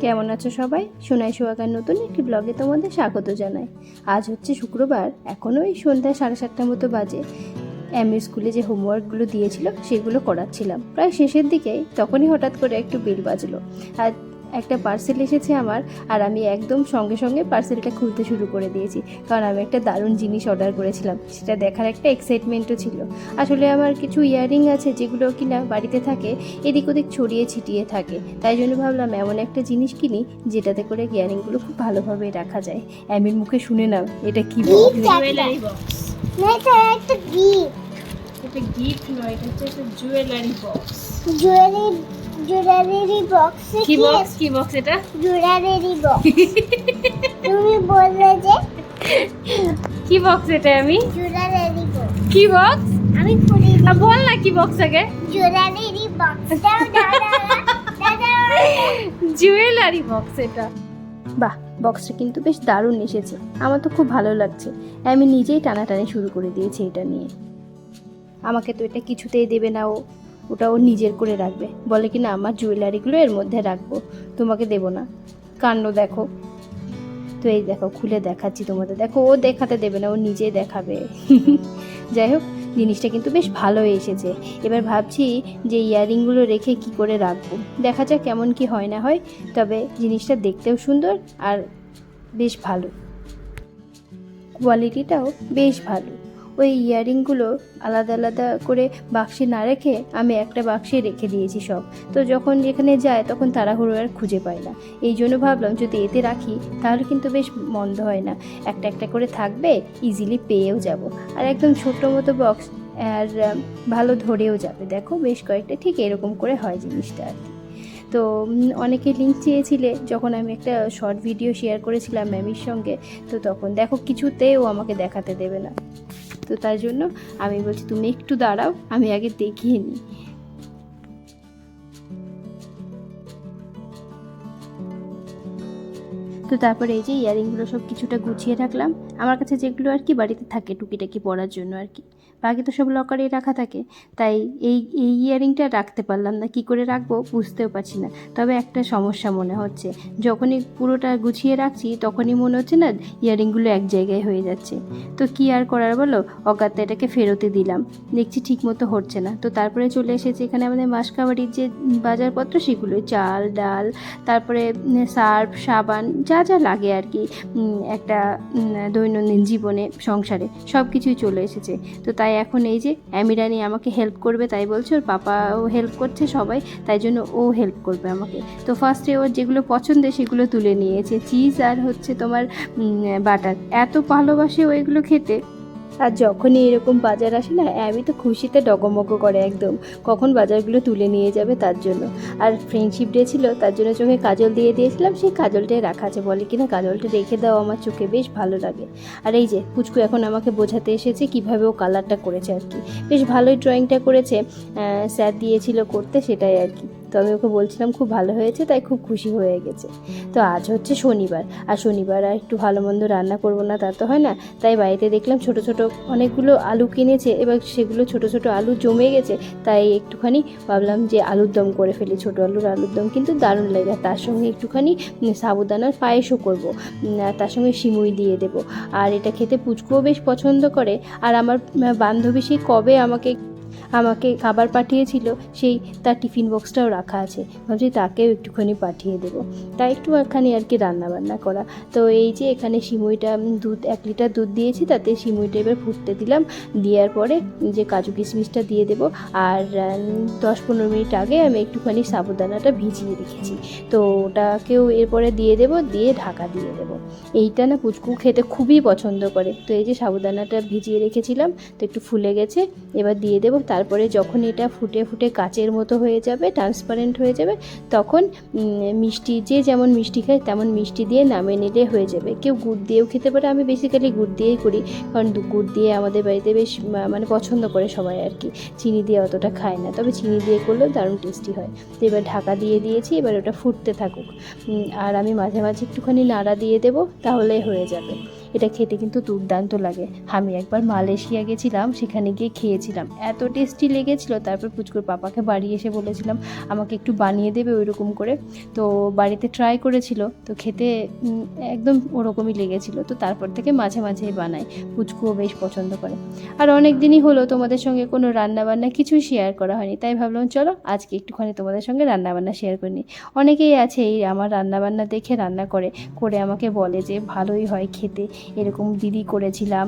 কেমন আছো সবাই? সোনাই সোহাগার নতুন একটি ব্লগে তোমাদের স্বাগত জানাই। আজ হচ্ছে শুক্রবার, এখনও ওই সন্ধ্যায় সাড়ে সাতটার মতো বাজে। এমএ স্কুলে যে হোমওয়ার্কগুলো দিয়েছিল, সেগুলো করাচ্ছিলাম। প্রায় শেষের দিকেই তখনই হঠাৎ করে একটু বেল বাজলো। আর একটা পার্সেল এসেছে আমার আর আমি একদম সঙ্গে সঙ্গে পার্সেলটা খুলতে শুরু করে দিয়েছি কারণ আমি একটা দারুণ জিনিস অর্ডার করেছিলাম সেটা দেখার একটা এক্সাইটমেন্টও ছিল। আসলে আমার কিছু ইয়াররিং আছে যেগুলো কিনা বাড়িতে থাকে এদিক ওদিক ছড়িয়ে ছিটিয়ে থাকে তাই জন্য ভাবলাম এমন একটা জিনিস কিনি যেটাতে করে ইয়াররিংগুলো খুব ভালোভাবে রাখা যায়। অ্যামির মুখে শুনে নাও এটা কি জুয়েলারি বক্স একটা। গিফট নয় এটা হচ্ছে একটা jewellery box jewellery jewellery box কি বক্স কি বক্স এটা? জুয়েলারি বক্স তুমি বললে যে কি বক্স এটা আমি? জুয়েলারি বক্স কি বক্স আমি খুলি বল না কি বক্স আগে। জুয়েলারি বক্স দাও দাও দাও দাও, দাও জুয়েলারি বক্স এটা। বাহ বক্সটা কিন্তু বেশ দারুণ এসেছে। আমার তো খুব ভালো লাগছে। আমি নিজেই টানাটানি শুরু করে দিয়েছি এটা নিয়ে। আমাকে তো এটা কিছুতেই দেবে না ও। ওটা ও নিজের করে রাখবে। বলে কি, না, আমার জুয়েলারিগুলো এর মধ্যে রাখব। তোমাকে দেবো না। কাণ্ড দেখো। তো এই দেখো, খুলে দেখাচ্ছি তোমাদের। দেখো, ও দেখাতে দেবে না, ও নিজেই দেখাবে। যাই হোক, জিনিসটা কিন্তু বেশ ভালো এসেছে। এবার ভাবছি যে ইয়াররিংগুলো রেখে কি করে রাখব। দেখা যাক কেমন কি হয় না হয়, তবে জিনিসটা দেখতেও সুন্দর আর বেশ ভালো। কোয়ালিটিটাও বেশ ভালো। ওই ইয়াররিংগুলো আলাদা আলাদা করে বাক্সে না রেখে আমি একটা বাক্সে রেখে দিয়েছি সব। তো যখন যেখানে যায় তখন তাড়াহুড়ো আর খুঁজে পাই না। এই জন্য ভাবলাম যদি এতে রাখি তাহলে কিন্তু বেশ মন্দ হয় না। একটা একটা করে থাকবে ইজিলি পেয়েও যাব। আর একদম ছোট্ট মতো বক্স আর ভালো ধরেও যাবে। দেখো বেশ কয়েকটা ঠিক এরকম করে হয় জিনিসটা আর কি। তো অনেকে লিঙ্ক চেয়েছিলে যখন আমি একটা শর্ট ভিডিও শেয়ার করেছিলাম ম্যামির সঙ্গে। তো তখন দেখো কিছুতেও আমাকে দেখাতে দেবে না। তো তাই জন্য আমি বলছি তুমি একটু দাঁড়াও আমি আগে দেখিয়ে নিই। তো তারপরে এই যে ইয়ারিংগুলো সব কিছুটা গুছিয়ে রাখলাম। আমার কাছে যেগুলো আর কি বাড়িতে থাকে টুকিটাকি পরার জন্য আর কি। বাকি তো সব লকারে রাখা থাকে। তাই এই এই ইয়ারিংটা রাখতে পারলাম না। কি করে রাখব বুঝতেও পারছি না। তবে একটা সমস্যা মনে হচ্ছে। যখনই পুরোটা গুছিয়ে রাখছি, তখনই মনে হচ্ছে না ইয়ারিংগুলো এক জায়গায় হয়ে যাচ্ছে। তো কি আর করার বলো? অগাতে এটাকে ফেরতে দিলাম। দেখছি ঠিক মতো হচ্ছে না। তো তারপরে চলে এসেছে এখানে আমাদের মাসকাবাড়ির যে বাজারপত্র, সেগুলো চাল, ডাল, তারপরে সার্ফ, সাবান, যা যা যা লাগে আর কি একটা দৈনন্দিন জীবনে, সংসারে সব কিছুই চলে এসেছে। তো তাই এখন এই যে অ্যামিরানি আমাকে হেল্প করবে তাই বলছে, ওর পাপাও হেল্প করছে সবাই, তাই জন্য ও হেল্প করবে আমাকে। তো ফার্স্টে ওর যেগুলো পছন্দের সেগুলো তুলে নিয়েছে। চিজ আর হচ্ছে তোমার বাটার এত ভালোবাসে ও এগুলো খেতে। আর যখনই এরকম বাজার আসে না আমি তো খুশিতে ডগমগ করে একদম। কখন বাজারগুলো তুলে নিয়ে যাবে তার জন্য। আর ফ্রেন্ডশিপ ডে ছিল, তার জন্য চোখে কাজল দিয়ে দিয়েছিলাম, সেই কাজলটাই রাখা আছে। বলে কিনা, কাজলটা রেখে দাও, আমার চোখে বেশ ভালো লাগে। আর এই যে, পুচকু এখন আমাকে বোঝাতে এসেছে কীভাবে ও কালারটা করেছে আর কি। বেশ ভালোই ড্রয়িংটা করেছে। স্যার দিয়েছিল করতে, সেটাই আর কি। তো আমি ওকে বলছিলাম, খুব ভালো হয়েছে, তাই খুব খুশি হয়ে গেছে। তো আজ হচ্ছে শনিবার, আর শনিবার আর একটু ভালো মন্দ রান্না করব না তা তো হয় না। তাই বাড়িতে দেখলাম ছোট ছোট অনেকগুলো আলু কিনেছে, এবার সেগুলো ছোট ছোট আলু জমে গেছে। তাই একটুখানি ভাবলাম যে আলুর দম করে ফেলি, ছোট আলুর আলুর দম কিন্তু দারুণ লাগে। আর তার সঙ্গে একটুখানি সাবুদানার পায়েসও করব তার সঙ্গে সিমুই দিয়ে দেবো। আর এটা খেতে পুচকুও বেশ পছন্দ করে। আর আমার বান্ধবী সেই কবে আমাকে আমাকে খাবার পাঠিয়েছিল, সেই তার টিফিন বক্সটাও রাখা আছে। ভাবছি তাকেও একটুখানি পাঠিয়ে দেবো। তাই একটুখানি আর কি রান্নাবান্না করা। তো এই যে এখানে সিমুইটা দুধ, এক লিটার দুধ দিয়েছি, তাতে সিমুইটা এবার ফুটতে দিলাম। দেওয়ার পরে যে কাজু কিশমিশটা দিয়ে দেবো। আর দশ পনেরো মিনিট আগে আমি একটুখানি সাবুদানাটা ভিজিয়ে রেখেছি। তো ওটাকেও এরপরে দিয়ে দেবো, দিয়ে ঢাকা দিয়ে দেবো। এইটা না পুচকু খেতে খুবই পছন্দ করে। তো এই যে সাবুদানাটা ভিজিয়ে রেখেছিলাম, তো একটু ফুলে গেছে। এবার দিয়ে দেবো তারপরে যখন এটা ফুটে ফুটে কাচের মতো হয়ে যাবে ট্রান্সপারেন্ট হয়ে যাবে, তখন মিষ্টি, যে যেমন মিষ্টি খায় তেমন মিষ্টি দিয়ে নামিয়ে নিলে হয়ে যাবে। কেউ গুড় দিয়েও খেতে পারে, আমি বেসিক্যালি গুড় দিয়েই করি। কারণ গুড় দিয়ে আমাদের বাড়িতে বেশ মানে পছন্দ করে সবাই আর কি। চিনি দিয়ে অতটা খায় না, তবে চিনি দিয়ে করলেও দারুণ টেস্টি হয়। তো এবার ঢাকা দিয়ে দিয়েছি, এবার ওটা ফুটতে থাকুক। আর আমি মাঝে মাঝে একটুখানি নাড়া দিয়ে দেবো তাহলে হয়ে যাবে। এটা খেতে কিন্তু দুর্দান্ত লাগে। আমি একবার মালয়েশিয়া গেছিলাম, সেখানে গিয়ে খেয়েছিলাম। এত টেস্টি লেগেছিল, তারপর পুচকুর পাপাকে বাড়ি এসে বলেছিলাম, আমাকে একটু বানিয়ে দেবে ওই রকম করে। তো বাড়িতে ট্রাই করেছিল, তো খেতে একদম ওরকমই লেগেছিল। তো তারপর থেকে মাঝে মাঝেই বানাই, পুচকুও বেশ পছন্দ করে। আর অনেক দিনই হলো তোমাদের সঙ্গে কোনো রান্নাবান্না কিছুই শেয়ার করা হয়নি, তাই ভাবলাম, চলো, আজকে একটুখানি তোমাদের সঙ্গে রান্নাবান্না শেয়ার করে নিই। অনেকেই আছে, এই আমার রান্নাবান্না দেখে, রান্না করে করে আমাকে বলে যে, ভালোই হয় খেতে। এরকম দিদি করেছিলাম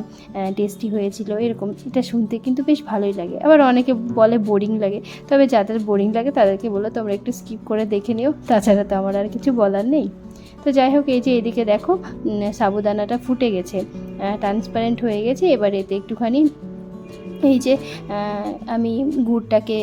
টেস্টি হয়েছিল, এরকম এটা শুনতে কিন্তু বেশ ভালোই লাগে। আবার অনেকে বলে বোরিং লাগে, তবে যাদের বোরিং লাগে তাদেরকে বলো তোমরা একটু স্কিপ করে দেখে নিও, তাছাড়া তো আমার আর কিছু বলার নেই। তো যাই হোক, এই যে এদিকে দেখো সাবুদানাটা ফুটে গেছে ট্রান্সপারেন্ট হয়ে গেছে, এবার এতে একটুখানি এই যে আমি গুড়টাকে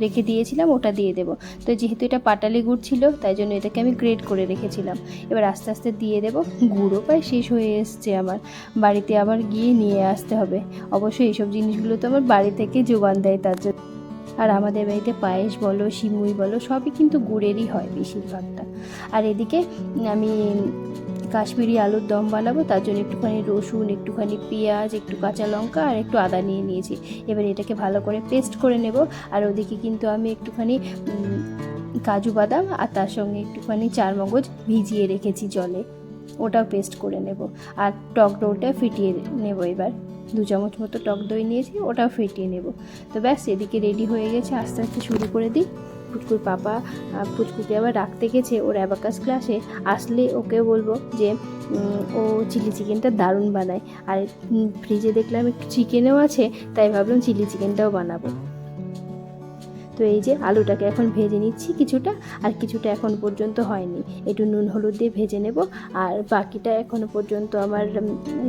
রেখে দিয়েছিলাম, ওটা দিয়ে দেবো। তো যেহেতু এটা পাটালি গুড় ছিল, তাই জন্য এটাকে আমি গ্রেড করে রেখেছিলাম। এবার আস্তে আস্তে দিয়ে দেবো। গুঁড়ো প্রায় শেষ হয়ে এসছে আমার। বাড়িতে আবার গিয়ে নিয়ে আসতে হবে। অবশ্যই এইসব জিনিসগুলো তো আমার বাড়ি থেকে যোগান দেয় তার জন্য। আর আমাদের বাড়িতে পায়েস বলো সিমুই বলো, সবই কিন্তু গুড়েরই হয় বেশিরভাগটা। আর এদিকে আমি কাশ্মীরি আলুর দম বানাবো, তার জন্য একটুখানি রসুন, একটুখানি পেঁয়াজ, একটু কাঁচা লঙ্কা আর একটু আদা নিয়ে নিয়েছি। এবার এটাকে ভালো করে পেস্ট করে নেব। আর ওদিকে কিন্তু আমি একটুখানি কাজু বাদাম আর তার সঙ্গে একটুখানি চার মগজ ভিজিয়ে রেখেছি জলে। ওটাও পেস্ট করে নেব। আর টক দইটা ফিটিয়ে নেব এবার। দু চামচ মতো টক দই নিয়েছি, ওটাও ফিটিয়ে নেব। তো ব্যাস, এদিকে রেডি হয়ে গেছে। আস্তে আস্তে শুরু করে দিই। পুচকুর পাপা আহ, পুচকুকে আবার রাখতে গেছে ওর অ্যাবাকাস ক্লাসে আসলে ওকে বলব যে ও চিলি চিকেনটা দারুণ বানায়। আর ফ্রিজে দেখলাম একটু চিকেনও আছে তাই ভাবলাম চিলি চিকেনটাও বানাবো। তো এই যে আলুটাকে এখন ভেজে নিচ্ছি কিছুটা আর কিছুটা এখন পর্যন্ত হয়নি। একটু নুন হলুদ দিয়ে ভেজে নেব আর বাকিটা এখনও পর্যন্ত আমার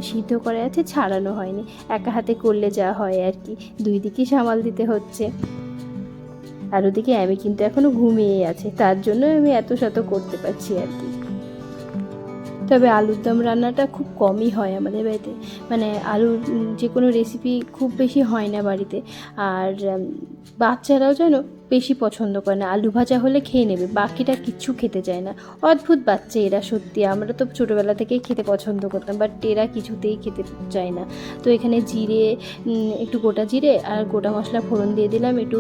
সিদ্ধ করা আছে ছাড়ানো হয়নি। একা হাতে করলে যা হয় আর কি। দুই দিকেই সামাল দিতে হচ্ছে। আর ওদিকে আমি কিন্তু এখনও ঘুমিয়ে আছে। তার জন্য আমি এত শত করতে পারছি আর কি। তবে আলুর দম রান্নাটা খুব কমই হয় আমাদের বাড়িতে। মানে আলুর যে কোনো রেসিপি খুব বেশি হয় না বাড়িতে। আর বাচ্চারাও যেন বেশি পছন্দ করে না। আলু ভাজা হলে খেয়ে নেবে, বাকিটা কিচ্ছু খেতে চায় না। অদ্ভুত বাচ্চা এরা সত্যি, আমরা তো ছোটোবেলা থেকেই খেতে পছন্দ করতাম বাট এরা কিছুতেই খেতে চায় না। তো এখানে জিরে একটু গোটা জিরে আর গোটা মশলা ফোড়ন দিয়ে দিলাম, একটু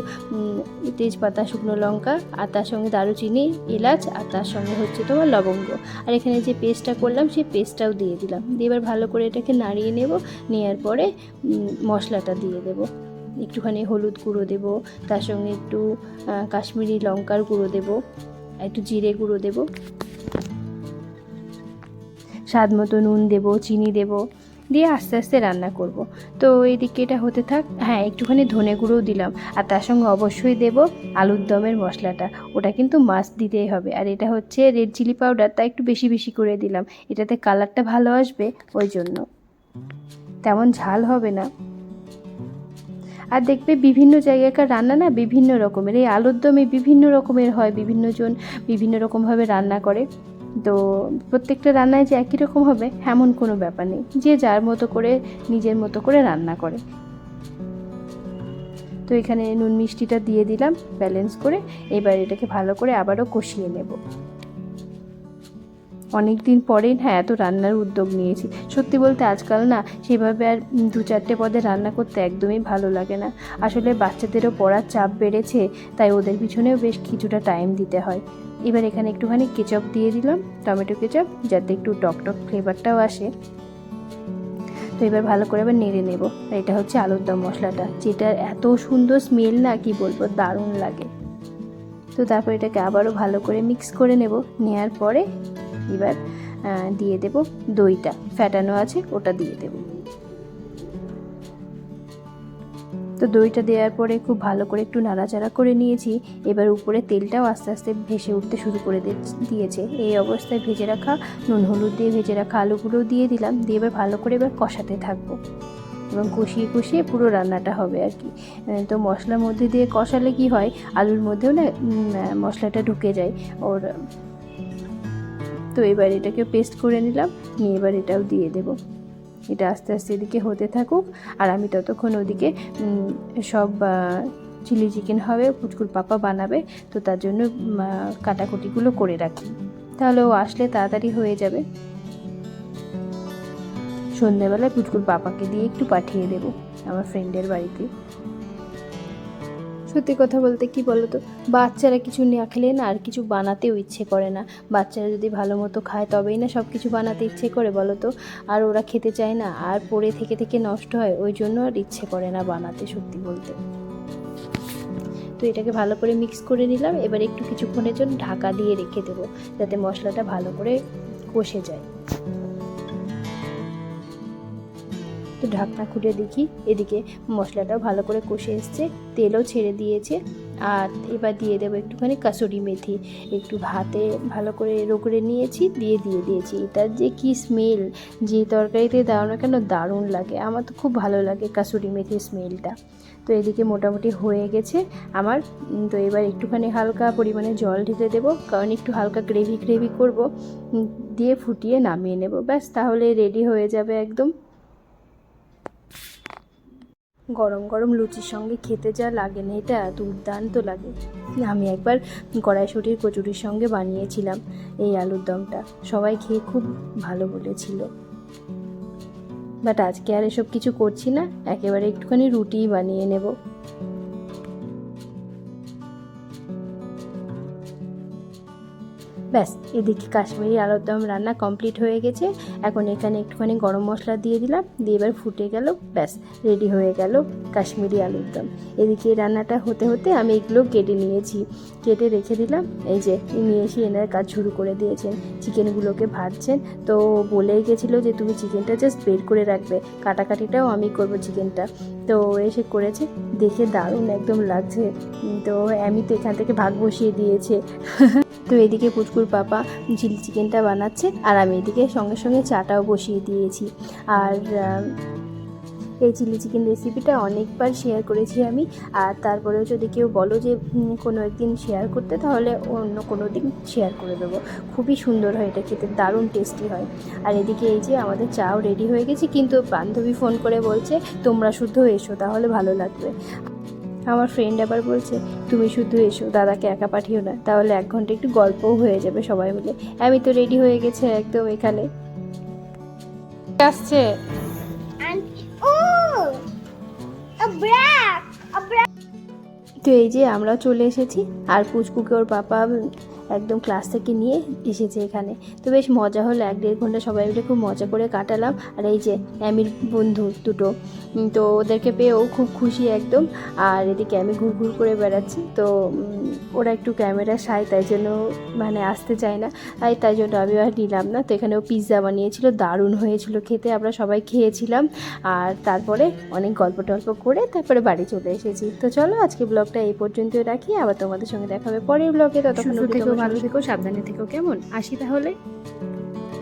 তেজপাতা, শুকনো লঙ্কা আর তার সঙ্গে দারুচিনি, এলাচ আর তার সঙ্গে হচ্ছে তোমার লবঙ্গ। আর এখানে যে পেস্টটা করলাম, সেই পেস্টটাও দিয়ে দিলাম। দিয়ে এবার ভালো করে এটাকে নাড়িয়ে নেব নেওয়ার পরে মশলাটা দিয়ে দেব। একটুখানি হলুদ গুঁড়ো দেব, তার সঙ্গে একটু কাশ্মীরি লঙ্কার গুঁড়ো দেব, একটু জিরে গুঁড়ো দেব। স্বাদ মতো নুন দেব, চিনি দেব, দিয়ে আস্তে আস্তে রান্না করব। তো এদিকে এটা হতে থাক হ্যাঁ একটুখানি ধনে গুঁড়োও দিলাম, আর তার সঙ্গে অবশ্যই দেব আলুর দমের মশলাটা। ওটা কিন্তু মাছ দিতেই হবে, আর এটা হচ্ছে রেড চিলি পাউডার তা একটু বেশি বেশি করে দিলাম। এটাতে কালারটা ভালো আসবে, ওই জন্য। তেমন ঝাল হবে না। আর দেখবে বিভিন্ন জায়গাকার রান্না না বিভিন্ন রকমের, এই আলুর দমে বিভিন্ন রকমের হয় বিভিন্ন জন বিভিন্ন রকমভাবে রান্না করে। তো প্রত্যেকটা রান্নায় যে একই রকম হবে, এমন কোনো ব্যাপার নেই। যে যার মতো করে, নিজের মতো করে রান্না করে। তো এখানে নুন মিষ্টিটা দিয়ে দিলাম, ব্যালেন্স করে। এবার এটাকে ভালো করে আবারও কষিয়ে নেব। অনেক দিন পরেই হ্যাঁ এত রান্নার উদ্যোগ নিয়েছি। সত্যি বলতে আজকাল না সেভাবে আর দু চারটে পদে রান্না করতে একদমই ভালো লাগে না। আসলে বাচ্চাদেরও পড়ার চাপ বেড়েছে, তাই ওদের পিছনেও বেশ কিছুটা টাইম দিতে হয়। এবার এখানে একটুখানি কেচাপ দিয়ে দিলাম, টমেটো কেচাপ যাতে একটু টক টক ফ্লেভারটাও আসে। তো এবার ভালো করে এবার নেড়ে নেব। এটা হচ্ছে আলুর দম মশলাটা যেটা এত সুন্দর স্মেল না কি বলব, দারুণ লাগে। তো তারপর এটাকে আবারও ভালো করে মিক্স করে নেব। নেওয়ার পরে এবার দিয়ে দেব দইটা। ফ্যাটানো আছে, ওটা দিয়ে দেব। তো দইটা দেওয়ার পরে খুব ভালো করে একটু নাড়াচাড়া করে নিয়েছি। এবার উপরে তেলটাও আস্তে আস্তে ভেসে উঠতে শুরু করে দিয়েছে। এই অবস্থায় ভেজে রাখা নুন, হলুদ দিয়ে ভেজে রাখা আলুগুলো দিয়ে দিলাম। দিয়ে এবার ভালো করে এবার কষাতে থাকব। এবং কষিয়ে কষিয়ে পুরো রান্নাটা হবে আর কি। তো মশলার মধ্যে দিয়ে কষালে কি হয়? আলুর মধ্যেও না মশলাটা ঢুকে যায়। ওর তো এবার এটাকে পেস্ট করে নিলাম, নিয়ে এবার এটাও দিয়ে দেব। এটা আস্তে আস্তে এদিকে হতে থাকুক, আর আমি ততক্ষণ ওদিকে সব চিলি চিকেন হবে, পুচকুর পাপা বানাবে, তো তার জন্য কাটাকুটিগুলো করে রাখি। তাহলে ও আসলে তাড়াতাড়ি হয়ে যাবে। সন্ধ্যেবেলায় পুচকুর পাপাকে দিয়ে একটু পাঠিয়ে দেবো, আমার ফ্রেন্ডের বাড়িতে। সত্যি কথা বলতে কি তো বাচ্চারা কিছু না খেলে না আর কিছু বানাতেও ইচ্ছে করে না। বাচ্চারা যদি ভালো মতো খায় তবেই না সব কিছু বানাতে ইচ্ছে করে বলো তো আর ওরা খেতে চায় না, আর পড়ে থেকে থেকে নষ্ট হয়, ওই জন্য আর ইচ্ছে করে না বানাতে সত্যি বলতে। তো এটাকে ভালো করে মিক্স করে নিলাম, এবার একটু কিছুক্ষণের জন্য ঢাকা দিয়ে রেখে দেবো, যাতে মশলাটা ভালো করে কষে যায়। তো ঢাকনা খুলে দেখি। এদিকে মশলাটাও ভালো করে কষে এসছে, তেলও ছেড়ে দিয়েছে। আর এবার দিয়ে দেবো একটুখানি কাসুরি মেথি। একটু ভাতে ভালো করে রোগড়ে নিয়েছি, দিয়ে দিয়ে দিয়েছি। এটার যে কি স্মেল যে তরকারিতে দাও না কেন দারুণ লাগে। আমার তো খুব ভালো লাগে কাসুরি মেথির স্মেলটা তো এদিকে মোটামুটি হয়ে গেছে আমার। তো এবার একটুখানি হালকা পরিমাণে জল ঢেলে দেবো, কারণ একটু হালকা গ্রেভি গ্রেভি করব দিয়ে ফুটিয়ে নামিয়ে নেব। ব্যাস তাহলে রেডি হয়ে যাবে একদম। গরম গরম লুচির সঙ্গে খেতে যা লাগে না, এটা দুর্দান্ত লাগে। আমি একবার কড়াইশুটির কচুরির সঙ্গে বানিয়েছিলাম এই আলুর দমটা। সবাই খেয়ে খুব ভালো বলেছিল। বাট আজকে আর এসব কিছু করছি না, একেবারে একটুখানি রুটিই বানিয়ে নেব। ব্যাস, এদিকে কাশ্মীরি আলুর দম রান্না কমপ্লিট হয়ে গেছে। এখন এখানে একটুখানি গরম মশলা দিয়ে দিলাম, দিয়ে এবার ফুটে গেল, ব্যাস রেডি হয়ে গেল কাশ্মীরি আলুর দম। এদিকে রান্নাটা হতে হতে আমি এগুলো কেটে নিয়েছি। কেটে রেখে দিলাম, এই যে নিয়ে এসে এনার কাজ শুরু করে দিয়েছেন, চিকেনগুলোকে ভাজছেন। তো বলেই গেছিল যে তুমি চিকেনটা জাস্ট বের করে রাখবে, কাটাকাটিটাও আমি করব চিকেনটা। তো এসে করেছে, দেখে দারুণ একদম লাগছে। তো আমি তো এখান থেকে ভাগ বসিয়ে দিয়েছে। তো এদিকে পুচকুর পাপা চিলি চিকেনটা বানাচ্ছে আর আমি এদিকে সঙ্গে সঙ্গে চাটাও বসিয়ে দিয়েছি। আর এই চিলি চিকেন রেসিপিটা অনেকবার শেয়ার করেছি আমি। আর তারপরেও যদি কেউ বলো যে কোনো একদিন শেয়ার করতে, তাহলে অন্য কোনো দিন শেয়ার করে দেবো। খুবই সুন্দর হয় এটা খেতে, দারুণ টেস্টি হয়। আর এদিকে এই যে আমাদের চাও রেডি হয়ে গেছে, কিন্তু বান্ধবী ফোন করে বলছে, তোমরা শুদ্ধ এসো, তাহলে ভালো লাগবে। আমার ফ্রেন্ড আবার বলছে তুমি শুধু এসো দাদাকে একা পাঠিও না তাহলে এক ঘণ্টা একটু গল্পও হয়ে যাবে সবাই মিলে। আমি তো রেডি হয়ে গেছে একদম এখানে। আসছে. তো এই যে আমরা চলে এসেছি আর পুচকুকে ওর পাপা একদম ক্লাস থেকে নিয়ে এসেছে এখানে। তো বেশ মজা হলো এক দেড় ঘণ্টা সবাই মিলে খুব মজা করে কাটালাম। আর এই যে অ্যামির বন্ধু দুটো তো ওদেরকে পেয়েও খুব খুশি একদম। আর এদিকে আমি ঘুর ঘুর করে বেড়াচ্ছি তো ওরা একটু ক্যামেরা সাই তাই জন্য মানে আসতে চায় না। তাই তাই জন্য আমি আর নিলাম না। তো এখানেও পিৎজা বানিয়েছিল দারুণ হয়েছিল খেতে আমরা সবাই খেয়েছিলাম। আর তারপরে অনেক গল্প টল্প করে তারপরে বাড়ি চলে এসেছি। তো চলো আজকে ব্লগটা এই পর্যন্তই রাখি আবার তোমাদের সঙ্গে দেখা হবে পরের ব্লগে ততক্ষণ ভালো থেকো সাবধানে থেকো কেমন? আসি তাহলে।